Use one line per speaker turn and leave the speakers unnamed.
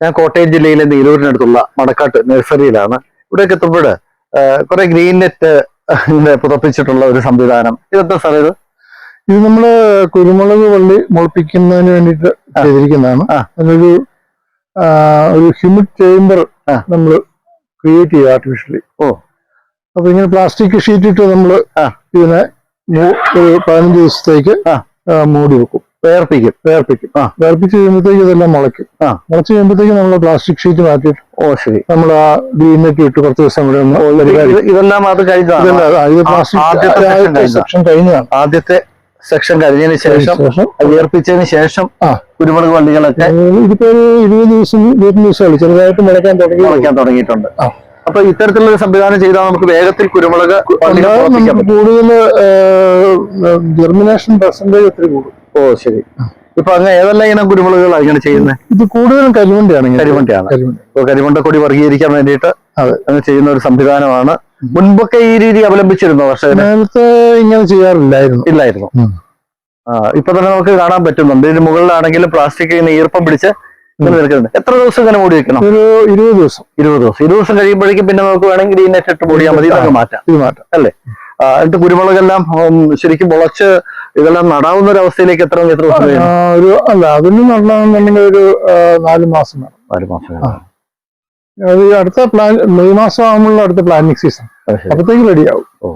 ഞാൻ കോട്ടയം ജില്ലയിലെ നീലൂരിനടുത്തുള്ള മടക്കാട്ട് നഴ്സറിയിലാണ്. ഇവിടേക്ക് എത്തുമ്പോൾ കുറെ ഗ്രീൻ നെറ്റ് പുതപ്പിച്ചിട്ടുള്ള ഒരു സംവിധാനം. ഇതെന്താ സാർ ഇത്?
ഇത് നമ്മൾ കുരുമുളക് വള്ളി മുളപ്പിക്കുന്നതിന് വേണ്ടിയിട്ട് ചെയ്തിരിക്കുന്നതാണ്.
അതൊരു
അതിനൊരു ഒരു ഹ്യൂമിഡ് ചേംബർ
നമ്മൾ
നമ്മൾ ക്രിയേറ്റ് ചെയ്യുക ആർട്ടിഫിഷ്യലി
ഓ.
അപ്പൊ ഇങ്ങനെ പ്ലാസ്റ്റിക് ഷീറ്റ് ഇട്ട് നമ്മൾ ഇതിനെ ഒരു പതിനഞ്ച് ദിവസത്തേക്ക് മൂടി വെക്കും.
വേർപ്പിക്കും
വേർപ്പിക്കും.
ആ.
വേർപ്പിച്ച് കഴിയുമ്പോഴത്തേക്ക് ഇതെല്ലാം മുളയ്ക്കും.
ആ.
മുളച്ച് കഴിയുമ്പോഴത്തേക്ക് നമ്മൾ പ്ലാസ്റ്റിക് ഷീറ്റ് മാറ്റിയിട്ട്
ഓ ശരി.
നമ്മൾ ആ ഗ്രീനൊക്കെ ഇട്ട് കുറച്ച് ദിവസം കൂടെ ഒന്ന്
ഇതെല്ലാം അത് കഴിഞ്ഞതാണ്.
സെക്ഷൻ കഴിഞ്ഞതാണ്.
ആദ്യത്തെ സെക്ഷൻ കഴിഞ്ഞതിന് ശേഷം വേർപ്പിച്ചതിന് ശേഷം. കുരുമുളക് വള്ളികളൊക്കെ
ഇതിപ്പോ ഒരു ഇരുപത് ദിവസം ഇരുപത്തി ദിവസമായി ചെറുതായിട്ട് മുളയ്ക്കാൻ തുടങ്ങി.
മുളയ്ക്കാൻ തുടങ്ങിയിട്ടുണ്ട്.
ആ.
അപ്പൊ ഇത്തരത്തിലുള്ള സംവിധാനം ചെയ്താൽ നമുക്ക് വേഗത്തിൽ കുരുമുളക്
കൂടുതൽ ജെർമിനേഷൻ പെർസെന്റേജ് ഒത്തിരി കൂടും.
ഓ ശരി. ഇപ്പൊ അങ്ങനെ ഏതെല്ലാം ഇനം കുരുമുളകുകളാണ് ഇങ്ങനെ ചെയ്യുന്നത്?
ഇത് കൂടുതലും കരിമണ്ടിയാണ് കരിമുണ്ടാണ്
കരിമണ്ടിയാണ്
കരിമുണ്ട
ഇപ്പൊ കരിമണ്ട കൊടി വർഗീകരിക്കാൻ വേണ്ടിയിട്ട് അങ്ങനെ ചെയ്യുന്ന ഒരു സംവിധാനമാണ്. മുൻപൊക്കെ ഈ രീതി അവലംബിച്ചിരുന്നു പക്ഷേ
നേരത്തെ ഇങ്ങനെ ചെയ്യാറില്ലായിരുന്നു.
ഇല്ലായിരുന്നു. ആ ഇപ്പൊ തന്നെ നമുക്ക് കാണാൻ പറ്റുന്നുണ്ട്. ഇതിന് മുകളിലാണെങ്കിലും പ്ലാസ്റ്റിക് ഇങ്ങനെ ഈർപ്പം പിടിച്ച് നിൽക്കുന്നുണ്ട്. എത്ര ദിവസം ഇങ്ങനെ മൂടി വെക്കണം?
ഒരു ഇരുപത് ദിവസം.
ഇരുപത് ദിവസം. ഇരുപത് ദിവസം കഴിയുമ്പോഴേക്കും പിന്നെ നമുക്ക് വേണമെങ്കിൽ ഈ നെറ്റ് ഇട്ട് മൂടിയാൽ മതി നമുക്ക് മാറ്റാം.
ഇത് മാറ്റാം.
അല്ലേ? എന്നിട്ട് കുരുമുളകെല്ലാം ശരിക്കും മുളച്ച് ഇതെല്ലാം നടാവുന്ന ഒരു അവസ്ഥയിലേക്ക് എത്ര എത്ര ദിവസം
ഒരു അല്ല അതിന് നടണമെന്നുണ്ടെങ്കിൽ ഒരു നാല് മാസം വേണം.
നാല് മാസം.
അത് അടുത്ത പ്ലാൻ മെയ് മാസം ആകുമ്പോൾ അടുത്ത പ്ലാനിങ് സീസൺ അപ്പത്തേക്ക് റെഡിയാവും
ഓ.